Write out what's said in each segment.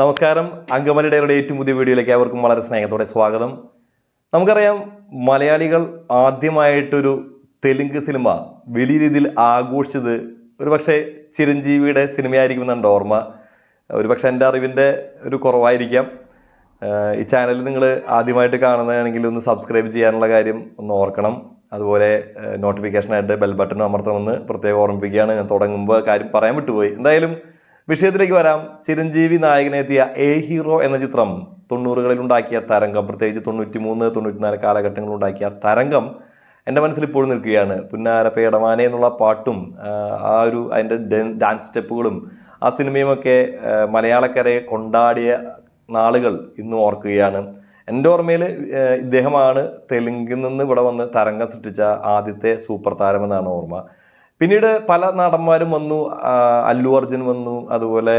നമസ്കാരം. അങ്കമലിയുടെ ഏറ്റവും പുതിയ വീഡിയോയിലേക്ക് അവർക്കും വളരെ സ്നേഹത്തോടെ സ്വാഗതം. നമുക്കറിയാം മലയാളികൾ ആദ്യമായിട്ടൊരു തെലുങ്ക് സിനിമ വലിയ രീതിയിൽ ആഘോഷിച്ചത് ഒരുപക്ഷെ ചിരഞ്ജീവിയുടെ സിനിമയായിരിക്കും എന്റെ ഓർമ്മ. ഒരുപക്ഷെ എന്റെ അറിവിന്റെ ഒരു കുറവായിരിക്കാം. ഈ ചാനൽ നിങ്ങൾ ആദ്യമായിട്ട് കാണുന്നതാണെങ്കിൽ ഒന്ന് സബ്സ്ക്രൈബ് ചെയ്യാനുള്ള കാര്യം ഒന്ന് ഓർക്കണം. അതുപോലെ നോട്ടിഫിക്കേഷനായിട്ട് ബെൽ ബട്ടൺ അമർത്തണമെന്ന് പ്രത്യേകം ഓർമ്മിപ്പിക്കുകയാണ്. ഞാൻ തുടങ്ങുമ്പോൾ കാര്യം പറയാൻ വിട്ടുപോയി. എന്തായാലും വിഷയത്തിലേക്ക് വരാം. ചിരഞ്ജീവി നായകനെത്തിയ എ ഹീറോ എന്ന ചിത്രം തൊണ്ണൂറുകളിൽ ഉണ്ടാക്കിയ തരംഗം. പ്രത്യേകിച്ച് തൊണ്ണൂറ്റി മൂന്ന് തൊണ്ണൂറ്റിനാല് കാലഘട്ടങ്ങളിൽ ഉണ്ടാക്കിയ തരംഗം എന്റെ മനസ്സിൽ ഇപ്പോഴും നിൽക്കുകയാണ്. പുന്നാര പേടമാനെ എന്നുള്ള പാട്ടും ആ ഒരു അതിന്റെ ഡാൻസ് സ്റ്റെപ്പുകളും ആ സിനിമയുമൊക്കെ മലയാളക്കരയെ കൊണ്ടാടിയ നാളുകൾ ഇന്നും ഓർക്കുകയാണ്. എന്റെ ഓർമ്മയിൽ ഇദ്ദേഹമാണ് തെലുങ്കിൽ നിന്ന് ഇവിടെ വന്ന് തരംഗം സൃഷ്ടിച്ച ആദ്യത്തെ സൂപ്പർ താരമെന്നാണ് ഓർമ്മ. പിന്നീട് പല നടന്മാരും വന്നു അല്ലു അർജുൻ വന്നു അതുപോലെ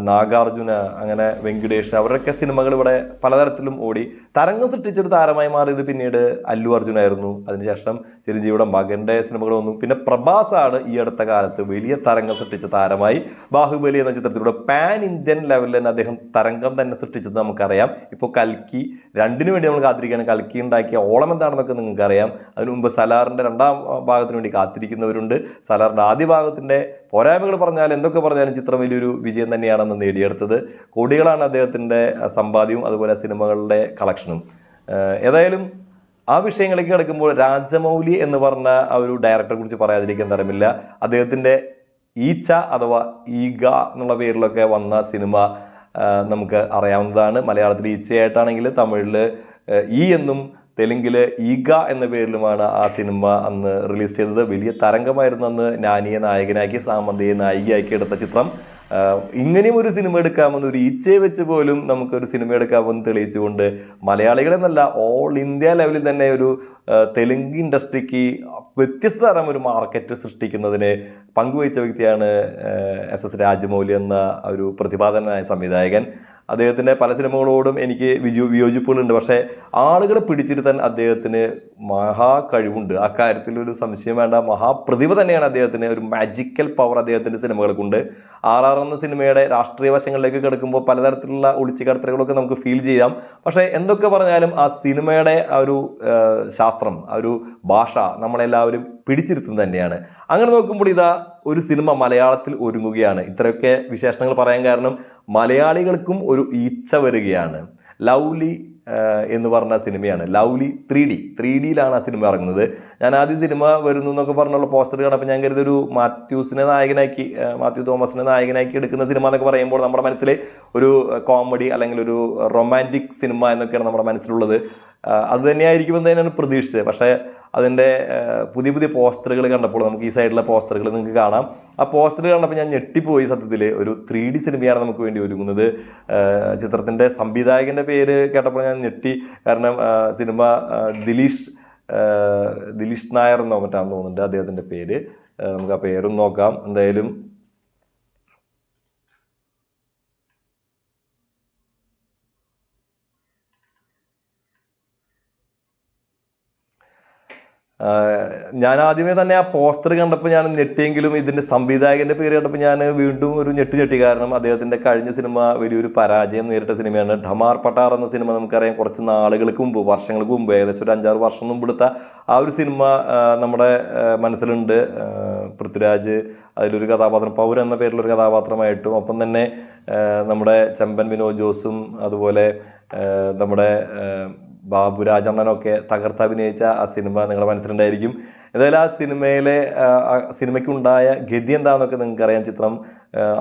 നാഗാർജുന അങ്ങനെ വെങ്കിടേഷ് അവരുടെയൊക്കെ സിനിമകൾ ഇവിടെ പലതരത്തിലും ഓടി. തരംഗം സൃഷ്ടിച്ചൊരു താരമായി മാറിയത് പിന്നീട് അല്ലു അർജുനായിരുന്നു. അതിനുശേഷം ചിരഞ്ജീവിയുടെ മകന്റെ സിനിമകൾ വന്നു. പിന്നെ പ്രഭാസാണ് ഈ അടുത്ത കാലത്ത് വലിയ തരംഗം സൃഷ്ടിച്ച താരമായി. ബാഹുബലി എന്ന ചിത്രത്തിലൂടെ പാൻ ഇന്ത്യൻ ലെവലിൽ തന്നെ അദ്ദേഹം തരംഗം തന്നെ സൃഷ്ടിച്ചത് നമുക്കറിയാം. ഇപ്പോൾ കൽക്കി രണ്ടിനു വേണ്ടി നമ്മൾ കാത്തിരിക്കുകയാണ്. കൽക്കി ഉണ്ടാക്കിയ ഓളം എന്താണെന്നൊക്കെ നിങ്ങൾക്കറിയാം. അതിനു മുമ്പ് സലാറിന്റെ രണ്ടാം ഭാഗത്തിന് വേണ്ടി കാത്തിരിക്കുന്നവരുണ്ട്. സലാറിന്റെ ആദ്യ ഭാഗത്തിന്റെ പോരായ്മകൾ പറഞ്ഞാൽ എന്തൊക്കെ പറഞ്ഞാലും ചിത്രം വലിയൊരു വിജയം തന്നെയാണെന്ന് നേടിയെടുത്തത് കോടികളാണ് അദ്ദേഹത്തിന്റെ സമ്പാദ്യവും അതുപോലെ സിനിമകളുടെ കളക്ഷനും. ഏതായാലും ആ വിഷയങ്ങളിലേക്ക് കിടക്കുമ്പോൾ രാജമൗലി എന്ന് പറഞ്ഞ ആ ഒരു ഡയറക്ടറെ കുറിച്ച് പറയാതിരിക്കാൻ തരമില്ല. അദ്ദേഹത്തിന്റെ ഈച്ച അഥവാ ഈഗ എന്നുള്ള പേരിലൊക്കെ വന്ന സിനിമ നമുക്ക് അറിയാവുന്നതാണ്. മലയാളത്തിൽ ഈച്ചയായിട്ടാണെങ്കിൽ തമിഴിൽ ഈ എന്നും തെലുങ്കിൽ ഈഗ എന്ന പേരിലുമാണ് ആ സിനിമ അന്ന് റിലീസ് ചെയ്തത്. വലിയ തരംഗമായിരുന്നു അന്ന് നാനിയെ നായകനാക്കി സാമന്തയെ നായികയാക്കി എടുത്ത ചിത്രം. ഇങ്ങനെയും ഒരു സിനിമ എടുക്കാമെന്ന് ഒരു ഈച്ചയെ വെച്ച് പോലും നമുക്കൊരു സിനിമ എടുക്കാമെന്ന് തെളിയിച്ചുകൊണ്ട് മലയാളികളെന്നല്ല ഓൾ ഇന്ത്യ ലെവലിൽ തന്നെ ഒരു തെലുങ്ക് ഇൻഡസ്ട്രിക്ക് വ്യത്യസ്ത തരം ഒരു മാർക്കറ്റ് സൃഷ്ടിക്കുന്നതിന് പങ്കുവഹിച്ച വ്യക്തിയാണ് എസ് എസ് രാജമൗലി എന്ന ഒരു പ്രതിപാദനായ സംവിധായകൻ. അദ്ദേഹത്തിന്റെ പല സിനിമകളോടും എനിക്ക് വിജു വിയോജിപ്പുകളുണ്ട്. പക്ഷേ ആളുകളെ പിടിച്ചിരുത്താൻ അദ്ദേഹത്തിന് മഹാ കഴിവുണ്ട്. ആ കാര്യത്തിൽ ഒരു സംശയം വേണ്ട. മഹാപ്രതിഭ തന്നെയാണ് അദ്ദേഹത്തിന്. ഒരു മാജിക്കൽ പവർ അദ്ദേഹത്തിന്റെ സിനിമകൾക്കുണ്ട്. ആർ ആർ എന്ന സിനിമയുടെ രാഷ്ട്രീയ വശങ്ങളിലേക്ക് കിടക്കുമ്പോൾ പലതരത്തിലുള്ള ഒളിച്ചുകടത്തലുകളൊക്കെ നമുക്ക് ഫീൽ ചെയ്യാം. പക്ഷേ എന്തൊക്കെ പറഞ്ഞാലും ആ സിനിമയുടെ ആ ഒരു ശാസ്ത്രം ആ ഒരു ഭാഷ നമ്മളെല്ലാവരും പിടിച്ചിരുത്തുന്നത് തന്നെയാണ്. അങ്ങനെ നോക്കുമ്പോൾ ഇതാ ഒരു സിനിമ മലയാളത്തിൽ ഒരുങ്ങുകയാണ്. ഇത്രയൊക്കെ വിശേഷണങ്ങൾ പറയാൻ കാരണം മലയാളികൾക്കും ഒരു ഈച്ച വരികയാണ്. ലൗലി എന്ന് പറഞ്ഞ സിനിമയാണ്. ലൗലി ത്രീ ഡി ത്രീ ഡിയിലാണ് ആ സിനിമ ഇറങ്ങുന്നത്. ഞാൻ ആദ്യം സിനിമ വരുന്നു എന്നൊക്കെ പറഞ്ഞുള്ള പോസ്റ്റർ കണ്ടപ്പോൾ ഞാൻ കരുതൊരു മാത്യൂസിനെ നായകനാക്കി മാത്യു തോമസിനെ നായകനാക്കി എടുക്കുന്ന സിനിമ എന്നൊക്കെ പറയുമ്പോൾ നമ്മുടെ മനസ്സിൽ ഒരു കോമഡി അല്ലെങ്കിൽ ഒരു റൊമാന്റിക് സിനിമ എന്നൊക്കെയാണ് നമ്മുടെ മനസ്സിലുള്ളത്. അത് തന്നെയായിരിക്കുമെന്ന് തന്നെയാണ് പ്രതീക്ഷിച്ചത്. പക്ഷേ അതിന്റെ പുതിയ പുതിയ പോസ്റ്ററുകൾ കണ്ടപ്പോൾ നമുക്ക് ഈ സൈഡിലെ പോസ്റ്ററുകൾ നിങ്ങൾക്ക് കാണാം. ആ പോസ്റ്റർ കണ്ടപ്പോൾ ഞാൻ ഞെട്ടിപ്പോയി സത്യത്തിൽ. ഒരു ത്രീ ഡി സിനിമയാണ് നമുക്ക് വേണ്ടി ഒരുങ്ങുന്നത്. ചിത്രത്തിന്റെ സംവിധായകന്റെ പേര് കേട്ടപ്പോൾ ഞാൻ ഞെട്ടി. കാരണം സിനിമ ദിലീഷ് ദിലീഷ് നായർ എന്നോ മറ്റാണെന്ന് തോന്നുന്നുണ്ട് അദ്ദേഹത്തിന്റെ പേര്. നമുക്ക് ആ പേരും നോക്കാം. എന്തായാലും ഞാൻ ആദ്യമേ തന്നെ ആ പോസ്റ്റർ കണ്ടപ്പോൾ ഞാൻ ഞെട്ടിയെങ്കിലും ഇതിന്റെ സംവിധായകന്റെ പേര് കണ്ടപ്പോൾ ഞാൻ വീണ്ടും ഒരു ഞെട്ടി ഞെട്ടി. കാരണം അദ്ദേഹത്തിന്റെ കഴിഞ്ഞ സിനിമ വലിയൊരു പരാജയം നേരിട്ട സിനിമയാണ് ധമാർ പട്ടാർ എന്ന സിനിമ നമുക്കറിയാം. കുറച്ച് നാളുകൾക്ക് മുമ്പ് വർഷങ്ങൾക്ക് മുമ്പ് ഏകദേശം ഒരു അഞ്ചാറ് വർഷം മുമ്പ് എടുത്ത ആ ഒരു സിനിമ നമ്മുടെ മനസ്സിലുണ്ട്. പൃഥ്വിരാജ് അതിലൊരു കഥാപാത്രം പൗരൻ എന്ന പേരിലൊരു കഥാപാത്രമായിട്ടും ഒപ്പം തന്നെ നമ്മുടെ ചെമ്പൻ വിനോദ് ജോസും അതുപോലെ നമ്മുടെ ആഹ് ബാബു രാജണ്ണനൊക്കെ തകർത്ത് അഭിനയിച്ച ആ സിനിമ നിങ്ങളുടെ മനസ്സിലുണ്ടായിരിക്കും. എന്തായാലും ആ സിനിമയിലെ സിനിമയ്ക്കുണ്ടായ ഗതി എന്താണെന്നൊക്കെ നിങ്ങൾക്കറിയാം. ചിത്രം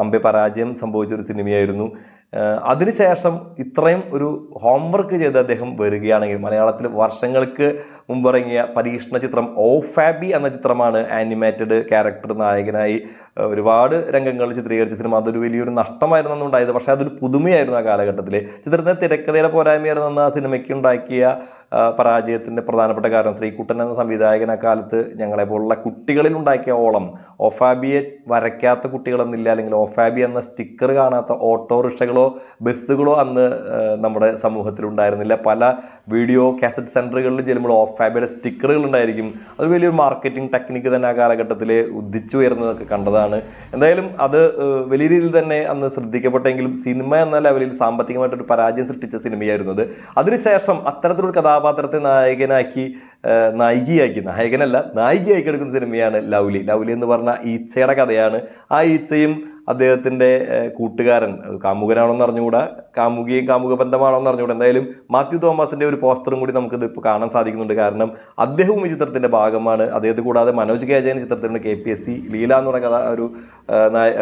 അമ്പെ പരാജയം സംഭവിച്ച ഒരു സിനിമയായിരുന്നു. അതിനുശേഷം ഇത്രയും ഒരു ഹോംവർക്ക് ചെയ്ത് അദ്ദേഹം വരികയാണെങ്കിൽ മലയാളത്തിൽ വർഷങ്ങൾക്ക് മുമ്പിറങ്ങിയ പരീക്ഷണ ചിത്രം ഓ ഫാബി എന്ന ചിത്രമാണ് ആനിമേറ്റഡ് ക്യാരക്ടർ നായകനായി ഒരുപാട് രംഗങ്ങൾ ചിത്രീകരിച്ച സിനിമ അതൊരു വലിയൊരു നഷ്ടമായിരുന്നു ഉണ്ടായത് പക്ഷേ അതൊരു പുതുമയായിരുന്നു ആ കാലഘട്ടത്തിൽ ചിത്രത്തിന്റെ തിരക്കഥയുടെ പോരായ്മയായിരുന്നു ആ സിനിമയ്ക്ക് ഉണ്ടാക്കിയ പരാജയത്തിന്റെ പ്രധാനപ്പെട്ട കാരണം ശ്രീകുട്ടൻ എന്ന സംവിധായകൻ അക്കാലത്ത് ഞങ്ങളെ പോലുള്ള കുട്ടികളിൽ ഉണ്ടാക്കിയ ഓളം ഒഫാബിയെ വരയ്ക്കാത്ത കുട്ടികളൊന്നില്ല അല്ലെങ്കിൽ ഒഫാബി എന്ന സ്റ്റിക്കർ കാണാത്ത ഓട്ടോറിക്ഷകളോ ബസ്സുകളോ അന്ന് നമ്മുടെ സമൂഹത്തിൽ ഉണ്ടായിരുന്നില്ല പല വീഡിയോ കാസറ്റ് സെന്ററുകളിൽ ചെല്ലുമ്പോൾ ഓഫ് ഫാബിയുടെ സ്റ്റിക്കറുകൾ ഉണ്ടായിരിക്കും. അത് വലിയൊരു മാർക്കറ്റിംഗ് ടെക്നിക്ക് തന്നെ ആ കാലഘട്ടത്തിൽ ഉദിച്ചുയർന്നതൊക്കെ കണ്ടതാണ്. എന്തായാലും അത് വലിയ രീതിയിൽ തന്നെ അന്ന് ശ്രദ്ധിക്കപ്പെട്ടെങ്കിലും സിനിമ എന്ന ലെവലിൽ സാമ്പത്തികമായിട്ടൊരു പരാജയം സൃഷ്ടിച്ച സിനിമയായിരുന്നു അത്. അതിനുശേഷം അത്തരത്തിലൊരു കഥാപാത്രത്തെ നായകനാക്കി നായികയാക്കി നായകനല്ല നായികയാക്കി എടുക്കുന്ന സിനിമയാണ് ലൗലി. ലൗലി എന്ന് പറഞ്ഞ ഈച്ചയുടെ കഥയാണ്. ആ ഈച്ചയും അദ്ദേഹത്തിന്റെ കൂട്ടുകാരൻ കാമുകനാണോന്ന് അറിഞ്ഞുകൂടാ? കാമുകിയും കാമുക ബന്ധമാണോന്ന് അറിഞ്ഞുകൂടാ? എന്തായാലും മാത്യു തോമസിന്റെ ഒരു പോസ്റ്ററും കൂടി നമുക്കിത് ഇപ്പോൾ കാണാൻ സാധിക്കുന്നുണ്ട്. കാരണം അദ്ദേഹവും ഈ ചിത്രത്തിന്റെ ഭാഗമാണ്. അദ്ദേഹത്തെ കൂടാതെ Manoj K Jayan ചിത്രത്തിലുണ്ട്. K P S C Leela എന്ന് പറയുന്ന കഥ ഒരു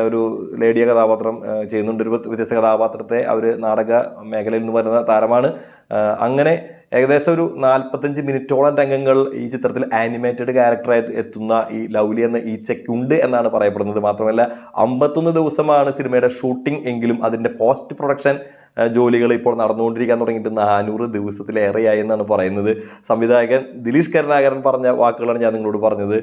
ഒരു ലേഡിയ കഥാപാത്രം ചെയ്യുന്നുണ്ട്. ഒരു വ്യത്യസ്ത കഥാപാത്രത്തെ അവർ നാടക മേഖലയിൽ നിന്ന് വരുന്ന താരമാണ്. അങ്ങനെ ഏകദേശം ഒരു നാൽപ്പത്തഞ്ച് മിനിറ്റോളം രംഗങ്ങൾ ഈ ചിത്രത്തിൽ ആനിമേറ്റഡ് ക്യാരക്ടറായി എത്തുന്ന ഈ ലൗലി എന്ന ഈച്ചയ്ക്കുണ്ട് എന്നാണ് പറയപ്പെടുന്നത്. മാത്രമല്ല അമ്പത്തൊന്ന് ദിവസമാണ് സിനിമയുടെ ഷൂട്ടിംഗ് എങ്കിലും അതിന്റെ പോസ്റ്റ് പ്രൊഡക്ഷൻ ജോലികൾ ഇപ്പോൾ നടന്നുകൊണ്ടിരിക്കാൻ തുടങ്ങിയിട്ട് നാനൂറ് ദിവസത്തിലേറെയായി എന്നാണ് പറയുന്നത്. സംവിധായകൻ ദിലീഷ് കരുണാകരൻ പറഞ്ഞ വാക്കുകളാണ് ഞാൻ നിങ്ങളോട് പറഞ്ഞത്.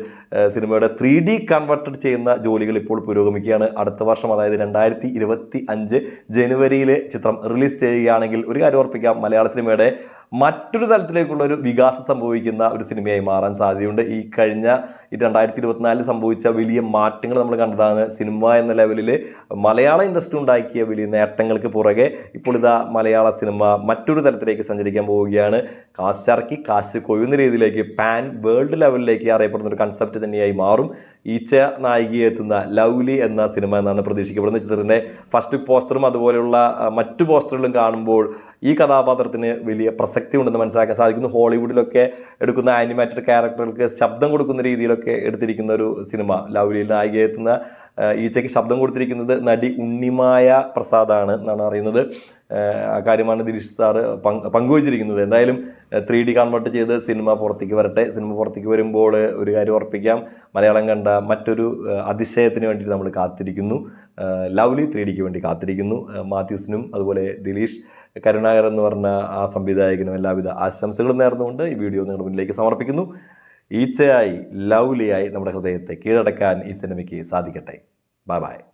സിനിമയുടെ ത്രീ ഡി കൺവെർട്ടഡ് ചെയ്യുന്ന ജോലികൾ ഇപ്പോൾ പുരോഗമിക്കുകയാണ്. അടുത്ത വർഷം അതായത് രണ്ടായിരത്തി ഇരുപത്തി അഞ്ച് ജനുവരിയിൽ ചിത്രം റിലീസ് ചെയ്യുകയാണെങ്കിൽ ഒരു കാര്യം ഓർപ്പിക്കാം മലയാള സിനിമയുടെ മറ്റൊരു തലത്തിലേക്കുള്ള ഒരു വികാസം സംഭവിക്കുന്ന ഒരു സിനിമയായി മാറാൻ സാധ്യതയുണ്ട്. ഈ കഴിഞ്ഞ ഈ രണ്ടായിരത്തി ഇരുപത്തിനാലിൽ സംഭവിച്ച വലിയ മാറ്റങ്ങൾ നമ്മൾ കണ്ടതാണ്. സിനിമ എന്ന ലെവലിൽ മലയാള ഇൻഡസ്ട്രി ഉണ്ടാക്കിയ വലിയ നേട്ടങ്ങൾക്ക് പുറകെ ഇപ്പോൾ ഇതാ മലയാള സിനിമ മറ്റൊരു തലത്തിലേക്ക് സഞ്ചരിക്കാൻ പോവുകയാണ്. കാശിറക്കി കാശ് കൊയ്യുന്ന രീതിയിലേക്ക് പാൻ വേൾഡ് ലെവലിലേക്ക് അറിയപ്പെടുന്ന ഒരു കൺസെപ്റ്റ് തന്നെയായി മാറും. ഈച്ച നായികയെ എത്തുന്ന ലൗലി എന്ന സിനിമ എന്നാണ് പ്രതീക്ഷിക്കപ്പെടുന്നത്. ചിത്രത്തിന്റെ ഫസ്റ്റ് പോസ്റ്ററും അതുപോലെയുള്ള മറ്റു പോസ്റ്ററുകളും കാണുമ്പോൾ ഈ കഥാപാത്രത്തിന് വലിയ പ്രസക്തി ഉണ്ടെന്ന് മനസ്സിലാക്കാൻ സാധിക്കുന്നു. ഹോളിവുഡിലൊക്കെ എടുക്കുന്ന ആനിമേറ്റഡ് ക്യാരക്ടറുകൾക്ക് ശബ്ദം കൊടുക്കുന്ന രീതിയിലൊക്കെ എടുത്തിരിക്കുന്ന ഒരു സിനിമ ലൗലിയിൽ നായിക എത്തുന്ന ആ, ഈച്ചയ്ക്ക് ശബ്ദം കൊടുത്തിരിക്കുന്നത് നടി ഉണ്ണിമായ പ്രസാദാണ് എന്നാണ് അറിയുന്നത്. ആ, കാര്യമാണ് ദിലീഷ് സാർ പങ്ക് പങ്കുവച്ചിരിക്കുന്നത്. എന്തായാലും ത്രീ ഡി കൺവേർട്ട് ചെയ്ത് സിനിമ പുറത്തേക്ക് വരട്ടെ. സിനിമ പുറത്തേക്ക് വരുമ്പോൾ ഒരു കാര്യം ഉറപ്പിക്കാം. മലയാളം കണ്ട മറ്റൊരു അതിശയത്തിന് വേണ്ടിയിട്ട് നമ്മൾ കാത്തിരിക്കുന്നു. ലവ്ലി ത്രീ ഡിക്ക് വേണ്ടി കാത്തിരിക്കുന്നു. മാത്യൂസിനും അതുപോലെ ദിലീഷ് കരുണാകരൻ എന്ന് പറഞ്ഞ ആ സംവിധായകനും എല്ലാവിധ ആശംസകളും നേർന്നുകൊണ്ട് ഈ വീഡിയോ നിങ്ങളുടെ മുന്നിലേക്ക് സമർപ്പിക്കുന്നു. ഈച്ചയായി ലവ്ലിയായി നമ്മുടെ ഹൃദയത്തെ കീഴടക്കാൻ ഈ സിനിമയ്ക്ക് സാധിക്കട്ടെ. Bye bye